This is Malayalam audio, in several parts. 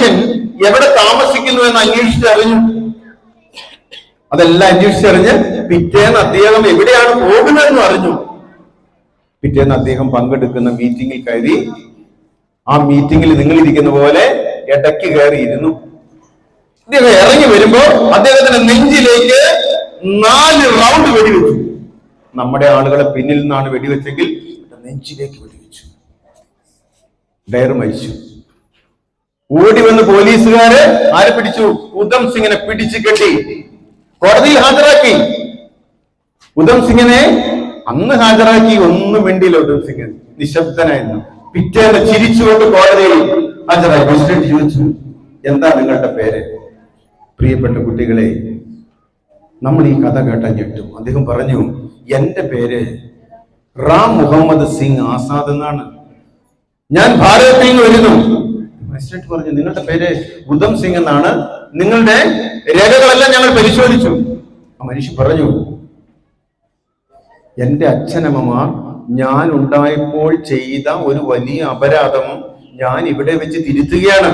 മനുഷ്യൻ എവിടെ താമസിക്കുന്നു എന്ന് അന്വേഷിച്ചറിഞ്ഞു അതെല്ലാം അന്വേഷിച്ചറിഞ്ഞ് പിറ്റേന്ന് അദ്ദേഹം എവിടെയാണ് പോകുന്നതെന്ന് അറിഞ്ഞു. പിറ്റേന്ന് അദ്ദേഹം പങ്കെടുക്കുന്ന മീറ്റിംഗിൽ കയറി ആ മീറ്റിംഗിൽ നിങ്ങൾ ഇരിക്കുന്ന പോലെ ഇടയ്ക്ക് കയറി ഇരുന്നു. അദ്ദേഹം ഇറങ്ങി വരുമ്പോ അദ്ദേഹത്തിന്റെ നെഞ്ചിലേക്ക് നാല് റൗണ്ട് വെടിവെച്ചു. നമ്മുടെ ആളുകളെ പിന്നിൽ നിന്നാണ് വെടിവെച്ചെങ്കിൽ നെഞ്ചിലേക്ക് വെടിവെച്ചു. ഡയർ മരിച്ചു. ഓടി വന്ന് പോലീസുകാര് ആരെ പിടിച്ചു? ഉധം സിംഗിനെ പിടിച്ചു കെട്ടി. കോടതിയിൽ ഹാജരാക്കി. ഉധം സിംഗിനെ അന്ന് ഹാജരാക്കി. ഒന്നും വേണ്ടിയില്ല ഉധം സിംഗ്. നിശബ്ദനായിരുന്നു. പിറ്റേന്ന് ചിരിച്ചുകൊണ്ട് കോടതിയിൽ ഹാജരായി. പ്രസിഡന്റ് ചോദിച്ചു എന്താ നിങ്ങളുടെ പേര്? പ്രിയപ്പെട്ട കുട്ടികളെ നമ്മൾ ഈ കഥ കേട്ട ഞെട്ടും. അദ്ദേഹം പറഞ്ഞു എന്റെ പേര് റാം മുഹമ്മദ് സിംഗ് ആസാദ് എന്നാണ്. ഞാൻ ഭാരതത്തിൽ നിന്ന് വരുന്നു. പ്രസിഡന്റ് പറഞ്ഞു നിങ്ങളുടെ പേര് ഉദം സിംഗ് എന്നാണ്. നിങ്ങളുടെ രേഖകളെല്ലാം ഞങ്ങൾ പരിശോധിച്ചു. ആ മനുഷ്യൻ പറഞ്ഞു എന്റെ അച്ഛനമ്മമാർ ഞാൻ ഉണ്ടായപ്പോൾ ചെയ്ത ഒരു വലിയ അപരാധം ഞാൻ ഇവിടെ വെച്ച് തിരുത്തുകയാണ്.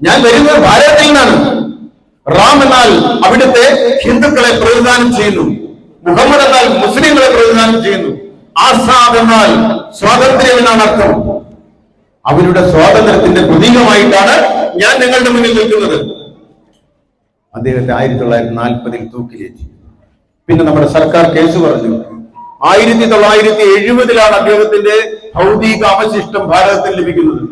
ഞാൻ വരുന്നത് ഭാരതത്തിൽ നിന്നാണ്. റാം എന്നാൽ അവിടുത്തെ ഹിന്ദുക്കളെ പ്രതിദാനം ചെയ്യുന്നു. മുഹമ്മദ് എന്നാൽ മുസ്ലിങ്ങളെ പ്രതിദാനം ചെയ്യുന്നു. ആസാദ് എന്നാൽ സ്വാതന്ത്ര്യം എന്നാണ് അർത്ഥം. അവരുടെ സ്വാതന്ത്ര്യത്തിന്റെ പ്രതീകമായിട്ടാണ് ഞാൻ നിങ്ങളുടെ മുന്നിൽ നിൽക്കുന്നത്. അദ്ദേഹത്തെ ആയിരത്തി തൊള്ളായിരത്തി നാൽപ്പതിൽ തൂക്കിലേറ്റി. പിന്നെ നമ്മുടെ സർക്കാർ കേസ് പറഞ്ഞു. ആയിരത്തി തൊള്ളായിരത്തി എഴുപതിലാണ് അദ്ദേഹത്തിന്റെ ഭൗതിക അവശിഷ്ടം ഭാരതത്തിൽ ലഭിക്കുന്നത്.